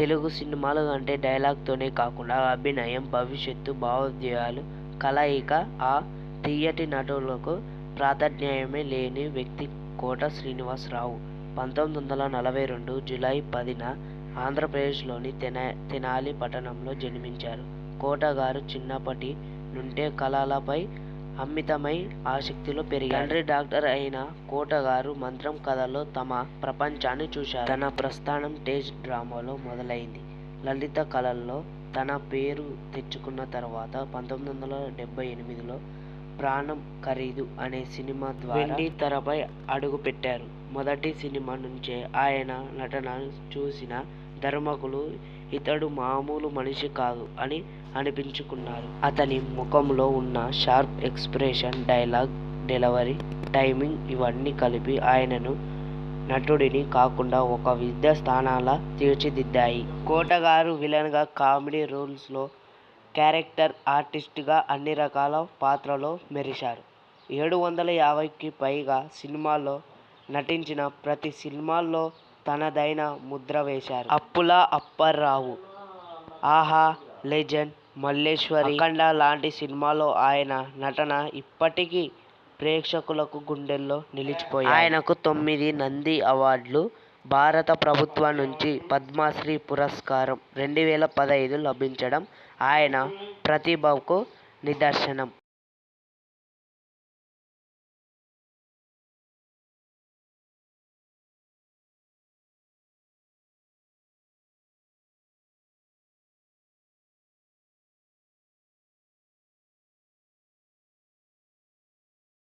తెలుగు సినిమాలు అంటే డైలాగ్తోనే కాకుండా అభినయం భవిష్యత్తు భావోద్వేగాలు కలయిక ఆ తీయటి నటులకు ప్రాధాన్యమే లేని వ్యక్తి కోట శ్రీనివాసరావు. పంతొమ్మిది వందల నలభై రెండు జూలై పదిన ఆంధ్రప్రదేశ్లోని తెనా తెనాలి పట్టణంలో జన్మించారు. కోట గారు చిన్నప్పటి నుండే కళలపై అమితమై ఆసక్తిలో పెరిగారు తండ్రి డాక్టర్ అయిన కోటగారు మంత్రం కథలో తమ ప్రపంచాన్ని చూశారు. తన ప్రస్థానం టేజ్ డ్రామాలో మొదలైంది. లలిత కళల్లో తన పేరు తెచ్చుకున్న తర్వాత పంతొమ్మిది వందల డెబ్బై ఎనిమిదిలో ప్రాణం ఖరీదు అనే సినిమా ద్వారా తెరపై అడుగుపెట్టారు. మొదటి సినిమా నుంచే ఆయన నటన చూసిన ధర్మకులు ఇతడు మామూలు మనిషి కాదు అని అనిపించుకున్నారు. అతని ముఖంలో ఉన్న sharp expression dialogue delivery timing ఇవన్నీ కలిపి ఆయనను నటుడిని కాకుండా ఒక విద్యా స్థానాల తీర్చిదిద్దాయి. కోటగారు విలన్గా కామెడీ రోల్స్లో క్యారెక్టర్ ఆర్టిస్ట్గా అన్ని రకాల పాత్రలో మెరిశారు. ఏడు వందల యాభైకి పైగా సినిమాల్లో నటించిన ప్రతి సినిమాల్లో తనదైన ముద్ర వేశారు. అప్పుల అప్పారావు ఆహా లెజెండ్ మల్లేశ్వరి అఖండ లాంటి సినిమాలో ఆయన నటన ఇప్పటికీ ప్రేక్షకులకు గుండెల్లో నిలిచిపోయాయి. ఆయనకు తొమ్మిది నంది అవార్డులు భారత ప్రభుత్వం నుంచి పద్మశ్రీ పురస్కారం రెండు వేల పదహైదు లభించడం ఆయన ప్రతిభకు నిదర్శనం.